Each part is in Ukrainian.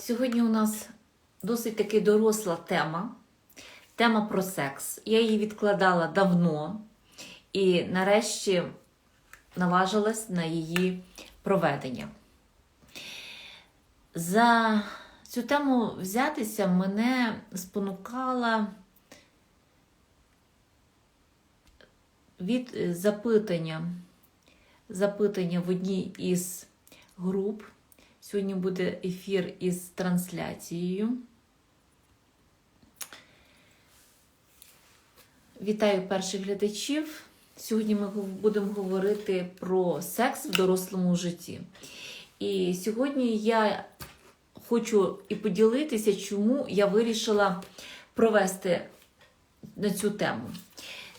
Сьогодні у нас досить таки доросла тема. Тема про секс. Я її відкладала давно і нарешті наважилась на її проведення. За цю тему взятися мене спонукала від е, запитання, запитання в одній із груп. Сьогодні буде ефір із трансляцією. Вітаю перших глядачів. Сьогодні ми будемо говорити про секс в дорослому житті. І сьогодні я хочу і поділитися, чому я вирішила провести на цю тему.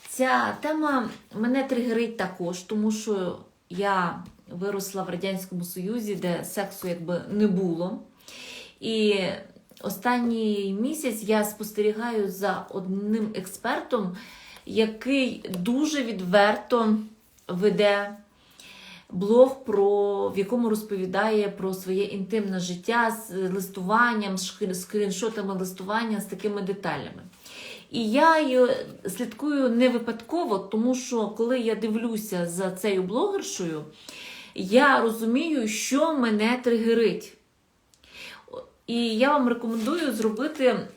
Ця тема мене тригерить також, тому що я виросла в Радянському Союзі, де сексу якби не було. І останній місяць я спостерігаю за одним експертом, який дуже відверто веде блог, про, в якому розповідає про своє інтимне життя з листуванням, з скріншотами листування з такими деталями. І я її слідкую не випадково, тому що коли я дивлюся за цією блогершою, я розумію, що мене тригерить. І я вам рекомендую зробити е,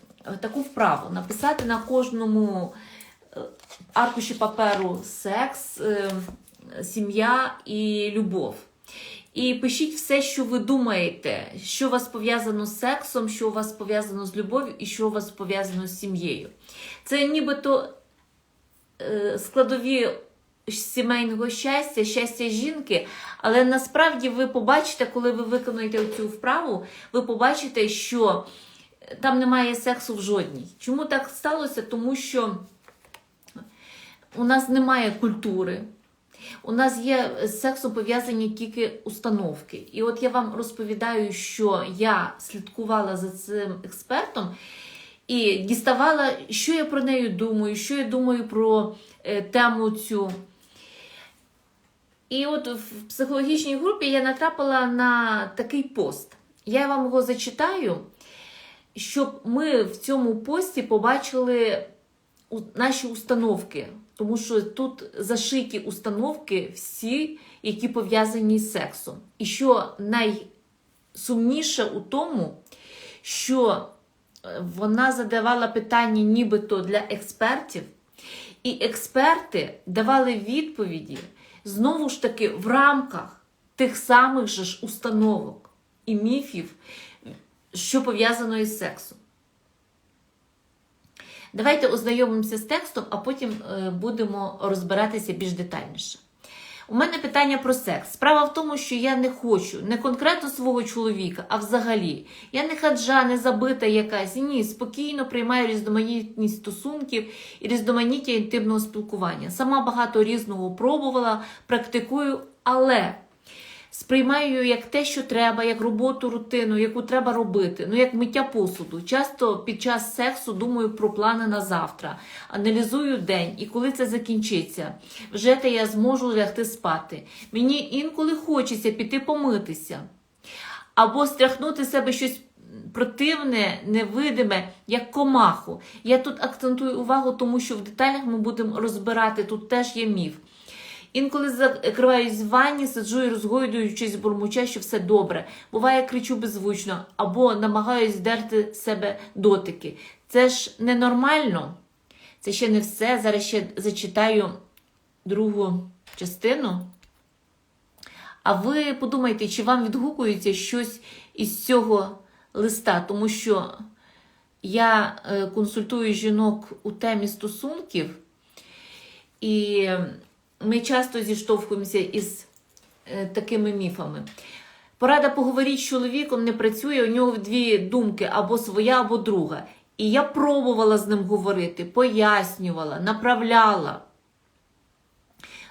таку вправу: написати на кожному е, аркуші паперу секс, е, сім'я і любов. І пишіть все, що ви думаєте, що у вас пов'язано з сексом, що у вас пов'язано з любов'ю і що у вас пов'язано з сім'єю. Це нібито складові сімейного щастя, щастя жінки, але насправді ви побачите, коли ви виконуєте цю вправу, ви побачите, що там немає сексу в жодній. Чому так сталося? Тому що у нас немає культури. У нас є з сексом пов'язані тільки установки. І от я вам розповідаю, що я слідкувала за цим експертом і діставала, що я про неї думаю, що я думаю про е, тему цю. І от в психологічній групі я натрапила на такий пост. Я вам його зачитаю, щоб ми в цьому пості побачили наші установки. Тому що тут зашиті установки всі, які пов'язані з сексом. І що найсумніше у тому, що е, вона задавала питання нібито для експертів, і експерти давали відповіді знову ж таки в рамках тих самих же ж установок і міфів, що пов'язано із сексом. Давайте ознайомимося з текстом, а потім е, будемо розбиратися більш детальніше. У мене питання про секс. Справа в тому, що я не хочу не конкретно свого чоловіка, а взагалі. Я не хаджа, не забита якась. Ні, спокійно приймаю різноманітність стосунків і різноманіття інтимного спілкування. Сама багато різного пробувала, практикую, але сприймаю як те, що треба, як роботу, рутину, яку треба робити, ну як миття посуду. Часто під час сексу думаю про плани на завтра, аналізую день і коли це закінчиться. Вже те я зможу лягти спати. Мені інколи хочеться піти помитися або стряхнути з себе щось. Противне, невидиме, як комаху. Я тут акцентую увагу, тому що в деталях ми будемо розбирати, тут теж є міф. Інколи закриваюсь в ванні, сиджу і розгойдуючись, бурмуча, що все добре. Буває, кричу беззвучно або намагаюсь здерти з себе дотики. Це ж ненормально. Це ще не все. Зараз ще зачитаю другу частину. А ви подумайте, чи вам відгукується щось із цього листа, тому що я е, консультую жінок у темі стосунків, і ми часто зіштовхуємося із е, такими міфами. Порада поговоріть з чоловіком не працює, у нього дві думки або своя, або друга. І я пробувала з ним говорити, пояснювала, направляла.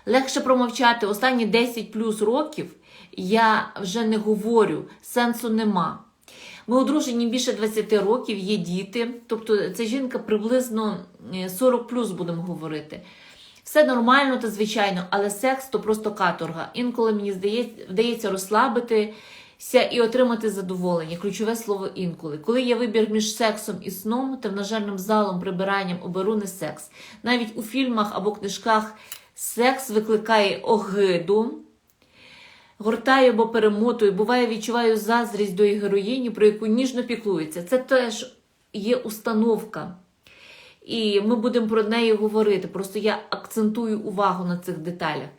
Легше промовчати. Останні 10 плюс років я вже не говорю, сенсу нема. Ми одружені більше 20 років, є діти. Тобто ця жінка приблизно е, 40 плюс будемо говорити. Все нормально та звичайно, але секс то просто каторга. Інколи мені здається, вдається розслабити і отримати задоволення. Ключове слово інколи. Коли є вибір між сексом і сном, тренажерним залом, прибиранням, оберу не секс. Навіть у фільмах або книжках секс викликає огиду, гортаю або перемотую, буває, відчуваю заздрість до героїні, про яку ніжно піклується. Це теж є установка. І ми будемо про неї говорити. Просто я акцентую увагу на цих деталях.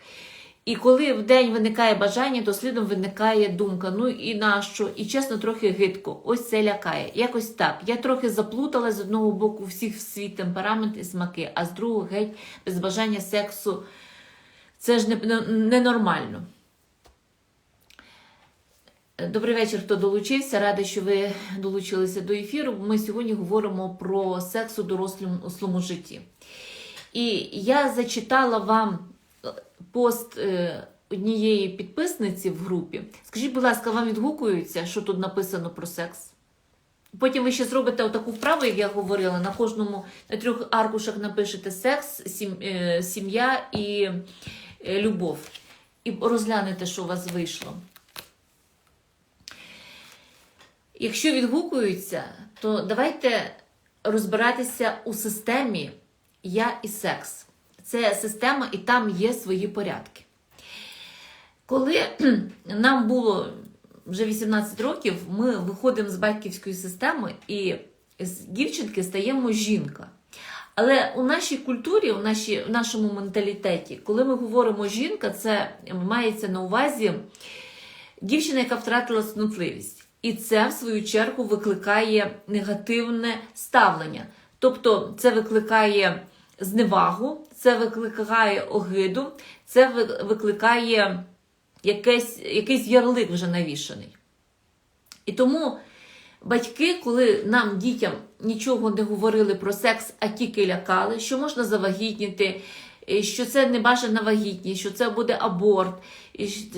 І коли в день виникає бажання, то слідом виникає думка: ну і нащо? І чесно, трохи гидко. Ось це лякає. Якось так. Я трохи заплутала з одного боку всіх свій темперамент і смаки, а з другого геть без бажання сексу. Це ж ненормально. Добрий вечір, хто долучився. Рада, що ви долучилися до ефіру. Ми сьогодні говоримо про секс у дорослому житті. І я зачитала вам пост е, однієї підписниці в групі. Скажіть, будь ласка, вам відгукується, що тут написано про секс? Потім ви ще зробите таку вправу, як я говорила, на кожному на трьох аркушах напишете секс, е, сім'я і е, любов. І розглянете, що у вас вийшло. Якщо відгукуються, то давайте розбиратися у системі я і секс. Це система, і там є свої порядки. Коли нам було вже 18 років, ми виходимо з батьківської системи і з дівчинки стаємо жінка. Але у нашій культурі, у, нашій, в нашому менталітеті, коли ми говоримо жінка, це мається на увазі дівчина, яка втратила снутливість. І це, в свою чергу, викликає негативне ставлення. Тобто, це викликає зневагу, це викликає огиду, це викликає якийсь, якийсь ярлик вже навішаний. І тому батьки, коли нам, дітям, нічого не говорили про секс, а тільки лякали, що можна завагітніти, що це не бажана вагітність, що це буде аборт,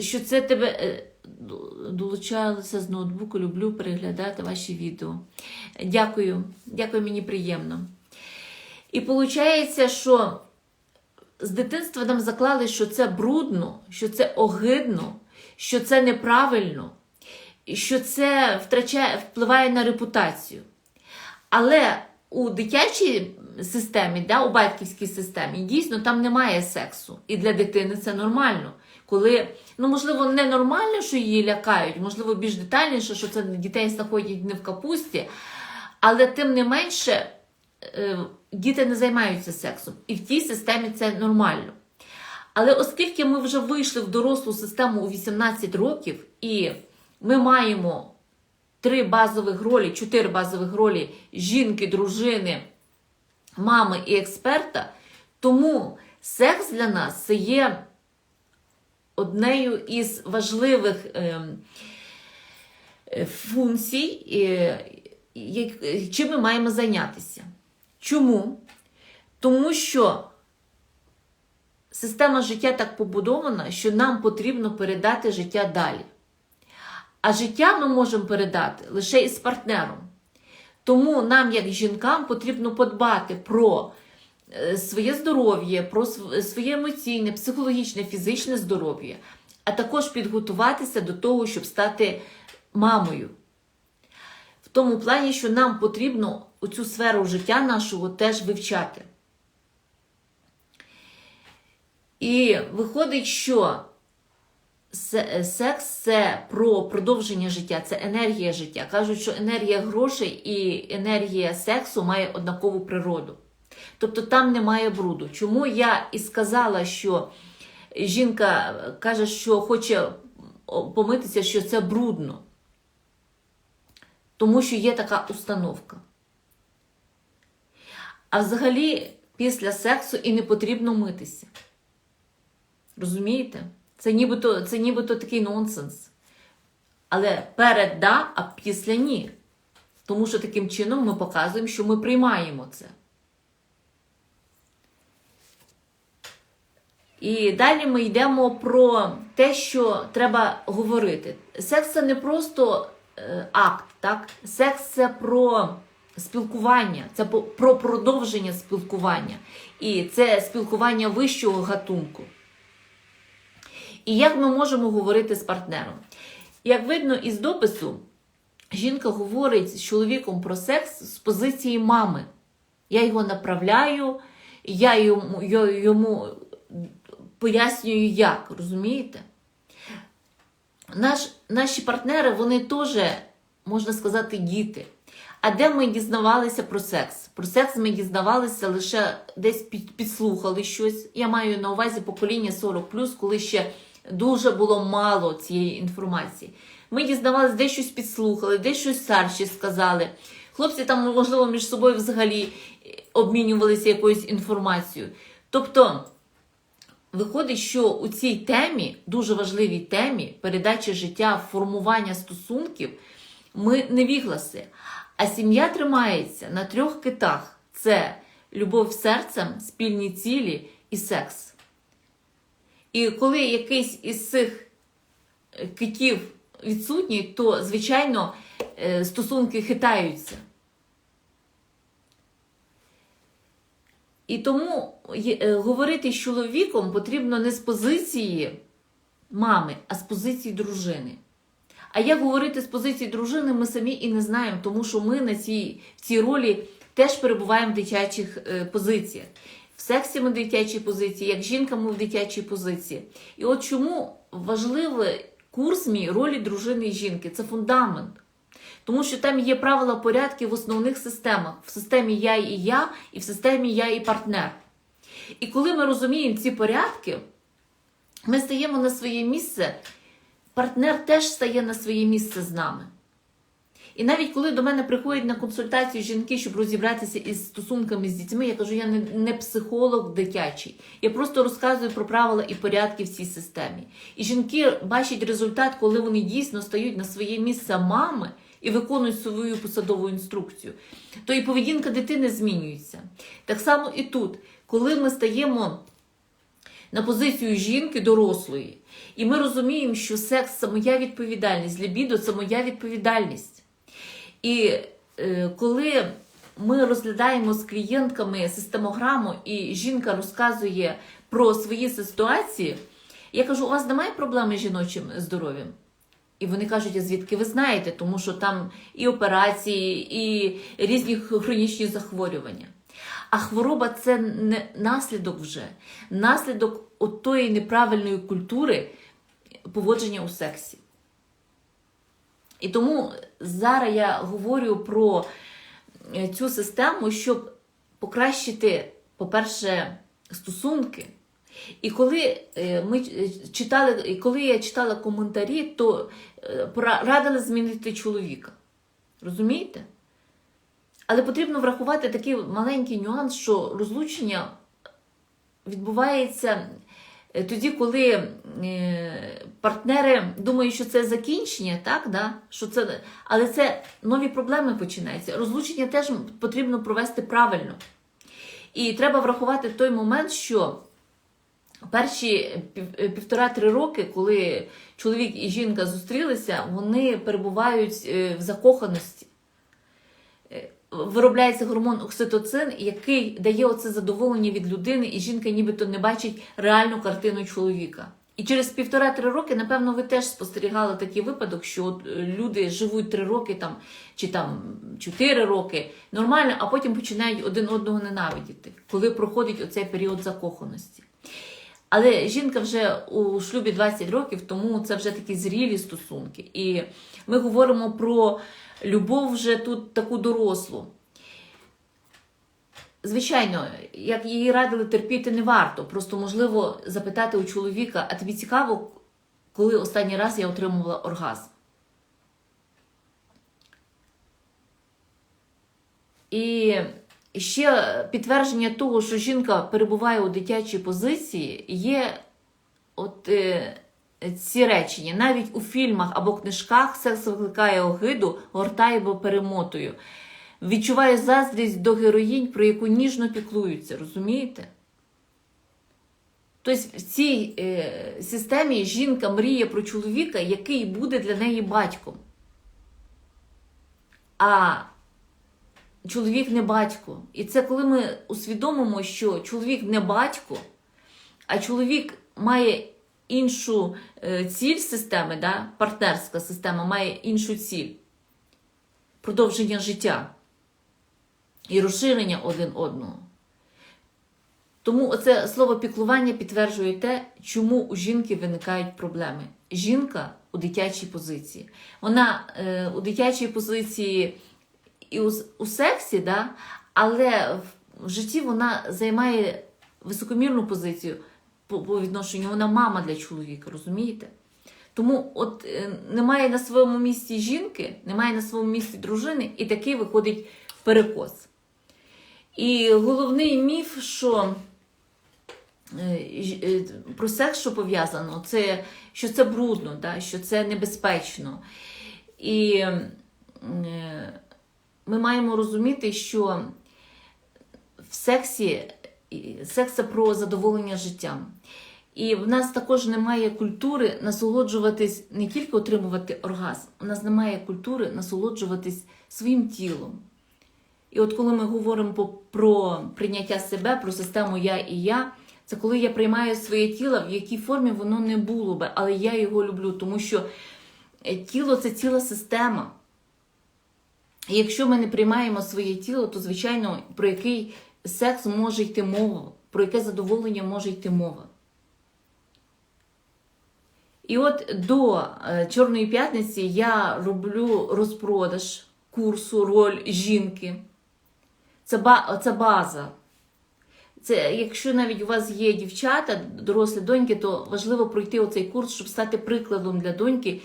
що це тебе. Долучалася з ноутбуку, люблю переглядати ваші відео. Дякую, дякую, мені приємно. І виходить, що з дитинства нам заклали, що це брудно, що це огидно, що це неправильно, що це втрачає, впливає на репутацію. Але у дитячій системі, да, у батьківській системі, дійсно там немає сексу. І для дитини це нормально. Коли, ну, можливо, не нормально, що її лякають, можливо, більш детальніше, що це дітей знаходять не в капусті, але тим не менше. Е, діти не займаються сексом. І в тій системі це нормально. Але оскільки ми вже вийшли в дорослу систему у 18 років, і ми маємо три базових ролі, чотири базових ролі жінки, дружини, мами і експерта, тому секс для нас це є однею із важливих ем, е, функцій, е, чим ми маємо зайнятися. Чому? Тому що система життя так побудована, що нам потрібно передати життя далі. А життя ми можемо передати лише із партнером. Тому нам, як жінкам, потрібно подбати про своє здоров'я, про своє емоційне, психологічне, фізичне здоров'я, а також підготуватися до того, щоб стати мамою. В тому плані, що нам потрібно оцю сферу життя нашого теж вивчати. І виходить, що секс це про продовження життя, це енергія життя. Кажуть, що енергія грошей і енергія сексу має однакову природу. Тобто там немає бруду. Чому я і сказала, що жінка каже, що хоче помитися, що це брудно? Тому що є така установка. А взагалі, після сексу і не потрібно митися. Розумієте? Це нібито це нібито такий нонсенс. Але перед да, а після ні. Тому що таким чином ми показуємо, що ми приймаємо це. І далі ми йдемо про те, що треба говорити. Секс це не просто е, акт, так? Секс це про спілкування, це про продовження спілкування. І це спілкування вищого гатунку. І як ми можемо говорити з партнером? Як видно із допису, жінка говорить з чоловіком про секс з позиції мами. Я його направляю, я йому, йому пояснюю, як, розумієте? Наш, наші партнери, вони теж, можна сказати, діти. А де ми дізнавалися про секс? Про секс ми дізнавалися лише десь підслухали щось. Я маю на увазі покоління 40, коли ще дуже було мало цієї інформації. Ми дізнавалися, де щось підслухали, де щось старші сказали. Хлопці там, можливо, між собою взагалі обмінювалися якоюсь інформацією. Тобто, виходить, що у цій темі, дуже важливій темі передачі життя, формування стосунків, ми не вігласи. А сім'я тримається на трьох китах: це любов серцем, спільні цілі і секс. І коли якийсь із цих е, китів відсутній, то, звичайно, е, стосунки хитаються. І тому е, говорити з чоловіком потрібно не з позиції мами, а з позиції дружини. А як говорити з позиції дружини, ми самі і не знаємо, тому що ми на цій, цій ролі теж перебуваємо в дитячих е, позиціях. В сексі ми в дитячій позиції, як жінка ми в дитячій позиції. І от чому важливий курс мій ролі дружини і жінки це фундамент. Тому що там є правила порядки в основних системах: в системі я і я, і в системі я і партнер. І коли ми розуміємо ці порядки, ми стаємо на своє місце, партнер теж стає на своє місце з нами. І навіть коли до мене приходять на консультацію жінки, щоб розібратися із стосунками з дітьми, я кажу, я не, не психолог дитячий. Я просто розказую про правила і порядки в цій системі. І жінки бачать результат, коли вони дійсно стають на своє місце мами і виконують свою посадову інструкцію, то і поведінка дитини змінюється. Так само і тут, коли ми стаємо на позицію жінки дорослої, і ми розуміємо, що секс це моя відповідальність, лібідо це моя відповідальність. І е, коли ми розглядаємо з клієнтками системограму, і жінка розказує про свої ситуації, я кажу: у вас немає проблеми з жіночим здоров'ям? І вони кажуть, звідки ви знаєте, тому що там і операції, і різні хронічні захворювання. А хвороба це не наслідок вже, наслідок отої неправильної культури поводження у сексі. І тому зараз я говорю про е, цю систему, щоб покращити, по-перше, стосунки. І коли е, ми е, читали, і коли я читала коментарі, то е, радили змінити чоловіка. Розумієте? Але потрібно врахувати такий маленький нюанс, що розлучення відбувається тоді, коли партнери думають, що це закінчення, так, да? що це, але це нові проблеми починаються. Розлучення теж потрібно провести правильно. І треба врахувати той момент, що перші е, півтора-три роки, коли чоловік і жінка зустрілися, вони перебувають е, в закоханості. Е, Виробляється гормон окситоцин, який дає оце задоволення від людини, і жінка нібито не бачить реальну картину чоловіка. І через півтора-три роки, напевно, ви теж спостерігали такий випадок, що от люди живуть три роки там, чи там чотири роки нормально, а потім починають один одного ненавидіти, коли проходить оцей період закоханості. Але жінка вже у шлюбі 20 років, тому це вже такі зрілі стосунки. І ми говоримо про любов вже тут таку дорослу. Звичайно, як її радили терпіти не варто. Просто можливо запитати у чоловіка, а тобі цікаво, коли останній раз я отримувала оргазм? І ще підтвердження того, що жінка перебуває у дитячій позиції, є от е, ці речення. Навіть у фільмах або книжках секс викликає огиду, гортає або перемотую. Відчуває заздрість до героїнь, про яку ніжно піклуються, розумієте? Тобто в цій е, системі жінка мріє про чоловіка, який буде для неї батьком. А чоловік не батько. І це коли ми усвідомимо, що чоловік не батько, а чоловік має іншу е, ціль системи, да? партнерська система має іншу ціль продовження життя і розширення один одного. Тому оце слово піклування підтверджує те, чому у жінки виникають проблеми. Жінка у дитячій позиції. Вона е, у дитячій позиції і у, у сексі, да? але в, житті вона займає високомірну позицію по, по відношенню. Вона мама для чоловіка, розумієте? Тому от е, немає на своєму місці жінки, немає на своєму місці дружини, і такий виходить перекос. І головний міф, що е, е, про секс, що пов'язано, це що це брудно, да, що це небезпечно. І ми маємо розуміти, що в сексі секс це про задоволення життям. І в нас також немає культури насолоджуватись, не тільки отримувати оргазм, у нас немає культури насолоджуватись своїм тілом. І от коли ми говоримо про прийняття себе, про систему я і я, це коли я приймаю своє тіло, в якій формі воно не було би, але я його люблю, тому що е, тіло це ціла система. Якщо ми не приймаємо своє тіло, то звичайно про який секс може йти мова, про яке задоволення може йти мова. І от до е, Чорної п'ятниці я роблю розпродаж курсу Роль жінки. Це, це база. Це, якщо навіть у вас є дівчата, дорослі доньки, то важливо пройти оцей курс, щоб стати прикладом для доньки,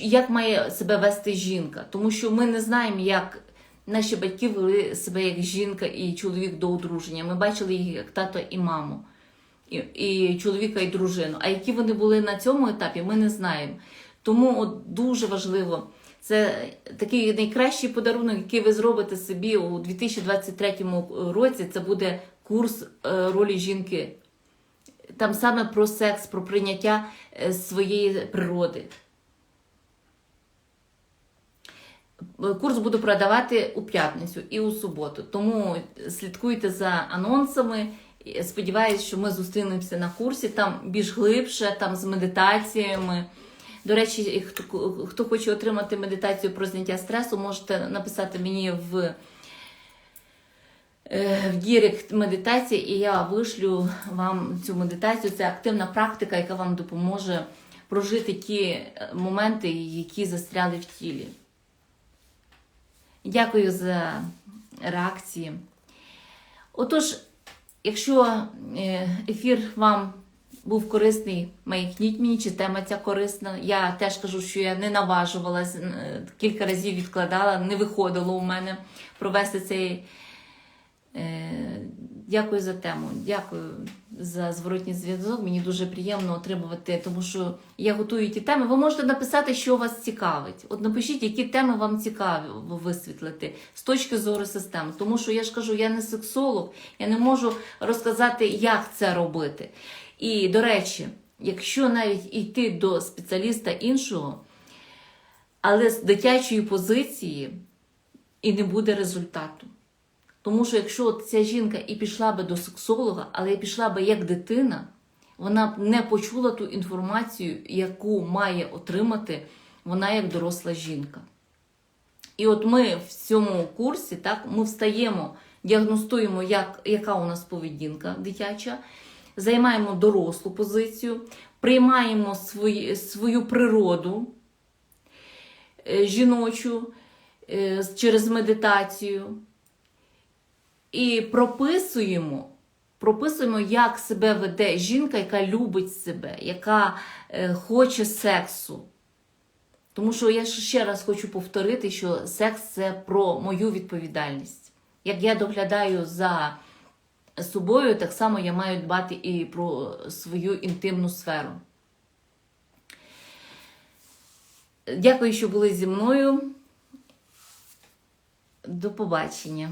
як має себе вести жінка. Тому що ми не знаємо, як наші батьки вели себе як жінка і чоловік до одруження. Ми бачили їх як тато і маму, і, і чоловіка, і дружину. А які вони були на цьому етапі, ми не знаємо. Тому от дуже важливо. Це такий найкращий подарунок, який ви зробите собі у 2023 році. Це буде курс е, ролі жінки. Там саме про секс, про прийняття е, своєї природи. Е, Курс буду продавати у п'ятницю і у суботу. Тому слідкуйте за анонсами. Сподіваюсь, що ми зустрінемося на курсі. Там більш глибше, там з медитаціями. До речі, хто, хто хоче отримати медитацію про зняття стресу, можете написати мені в, е, в Дірект медитації, і я вишлю вам цю медитацію. Це активна практика, яка вам допоможе прожити ті е, моменти, які застряли в тілі. Дякую за реакції. Отож, якщо е, ефір вам був корисний, маякніть мені, чи тема ця корисна. Я теж кажу, що я не наважувалась, е, кілька разів відкладала, не виходило у мене провести цей. Е, Дякую за тему, дякую за зворотній зв'язок. Мені дуже приємно отримувати, тому що я готую ті теми. Ви можете написати, що вас цікавить. От напишіть, які теми вам цікаві висвітлити з точки зору системи. Тому що я ж кажу, я не сексолог, я не можу розказати, як це робити. І, до речі, якщо навіть йти до спеціаліста іншого, але з дитячої позиції і не буде результату. Тому що якщо ця жінка і пішла би до сексолога, але і пішла би як дитина, вона б не почула ту інформацію, яку має отримати вона як доросла жінка. І от ми в цьому курсі так, ми встаємо, діагностуємо, як, яка у нас поведінка дитяча, займаємо дорослу позицію, приймаємо свої, свою природу е, жіночу е, через медитацію. І прописуємо, прописуємо, як себе веде жінка, яка любить себе, яка е, хоче сексу. Тому що я ще раз хочу повторити, що секс це про мою відповідальність. Як я доглядаю за собою, так само я маю дбати і про свою інтимну сферу. Дякую, що були зі мною. До побачення.